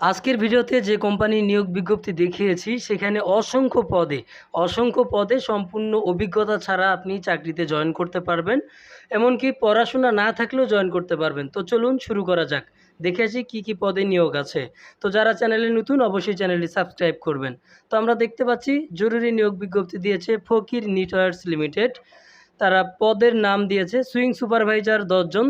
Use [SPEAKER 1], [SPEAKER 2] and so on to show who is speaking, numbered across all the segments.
[SPEAKER 1] আজকের ভিডিওতে যে কোম্পানির নিয়োগ বিজ্ঞপ্তি দেখিয়েছি, সেখানে অসংখ্য পদে অসংখ্য পদে সম্পূর্ণ অভিজ্ঞতা ছাড়া আপনি চাকরিতে জয়েন করতে পারবেন। এমনকি পড়াশোনা না থাকলেও জয়েন করতে পারবেন। তো চলুন শুরু করা যাক। দেখেছি কি কি পদে নিয়োগ আছে। তো যারা চ্যানেলে নতুন, অবশ্যই চ্যানেলটি সাবস্ক্রাইব করবেন। তো আমরা দেখতে পাচ্ছি, জরুরি নিয়োগ বিজ্ঞপ্তি দিয়েছে ফকির নিটওয়ার্স লিমিটেড। তারা পদের নাম দিয়েছে, সুইং সুপারভাইজার দশজন,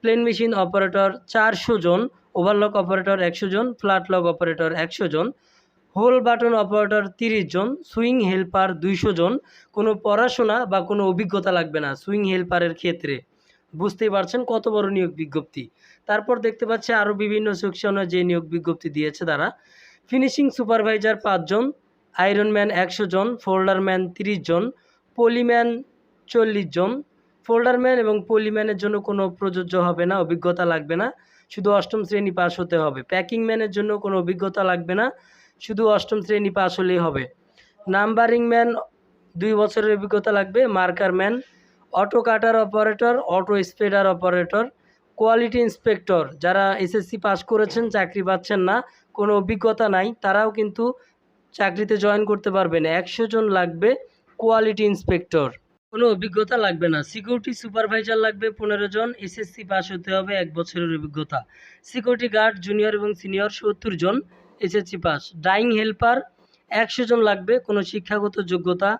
[SPEAKER 1] প্লেন মেশিন অপারেটর চারশো জন ওভারলক অপারেটর একশো জন ফ্ল্যাট লক অপারেটর একশো জন, হোল বাটন অপারেটর তিরিশ জন, সুইং হেল্পার দুইশো জন। কোনো পড়াশোনা বা কোনো অভিজ্ঞতা লাগবে না সুইং হেল্পারের ক্ষেত্রে। বুঝতেই পারছেন কত বড় নিয়োগ বিজ্ঞপ্তি। তারপর দেখতে পাচ্ছি আরও বিভিন্ন সেকশনে যে নিয়োগ বিজ্ঞপ্তি দিয়েছে তারা। ফিনিশিং সুপারভাইজার পাঁচজন আয়রনম্যান একশো জন ফোল্ডারম্যান তিরিশ জন, পলিম্যান চল্লিশ জন ফোল্ডারম্যান এবং পলিম্যানের জন্য কোনো প্রযোজ্য হবে না, অভিজ্ঞতা লাগবে না। শুধু অষ্টম শ্রেণি পাস হতে হবে। প্যাকিং ম্যানের জন্য কোনো অভিজ্ঞতা লাগবে না, শুধু অষ্টম শ্রেণি পাস হলেই হবে। নাম্বারিং ম্যান দুই বছরের অভিজ্ঞতা লাগবে। Marker man auto cutter operator auto spreader operator quality inspector যারা এসএসসি পাস করেছেন, চাকরি পাচ্ছেন না, কোনো অভিজ্ঞতা নাই, তারাও কিন্তু চাকরিতে জয়েন করতে পারবেন। একশো জন লাগবে কোয়ালিটি ইন্সপেক্টর কোনো অভিজ্ঞতা লাগবে না। সিকিউরিটি সুপারভাইজার লাগবে পনেরো জন, এসএসসি পাস হতে হবে এক বছরের অভিজ্ঞতা। সিকিউরিটি গার্ড, জুনিয়র এবং সিনিয়র সত্তর জন, এসএসসি পাস। ডাইং হেল্পার একশো জন লাগবে, কোনো শিক্ষাগত যোগ্যতা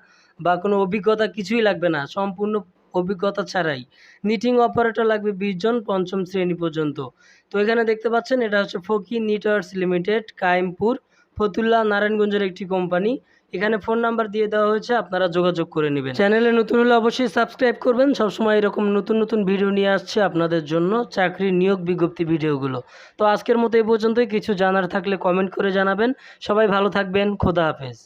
[SPEAKER 1] বা কোনো অভিজ্ঞতা কিছুই লাগবে না, সম্পূর্ণ অভিজ্ঞতা ছাড়াই। নিটিং অপারেটর লাগবে বিশ জন, পঞ্চম শ্রেণি পর্যন্ত। তো এখানে দেখতে পাচ্ছেন, এটা হচ্ছে ফকি নিটার্স লিমিটেড, কায়েমপুর। ফতুল্লা নারায়ণগঞ্জের একটি কোম্পানি। এখানে ফোন নাম্বার দিয়ে দেওয়া হয়েছে, আপনারা যোগাযোগ করে নেবেন। চ্যানেলে নতুন হলে অবশ্যই সাবস্ক্রাইব করবেন। সবসময় এরকম নতুন নতুন ভিডিও নিয়ে আসছে আপনাদের জন্য চাকরির নিয়োগ বিজ্ঞপ্তি ভিডিওগুলো। তো আজকের মতো এই পর্যন্তই। কিছু জানার থাকলে কমেন্ট করে জানাবেন। সবাই ভালো থাকবেন। খোদা হাফেজ।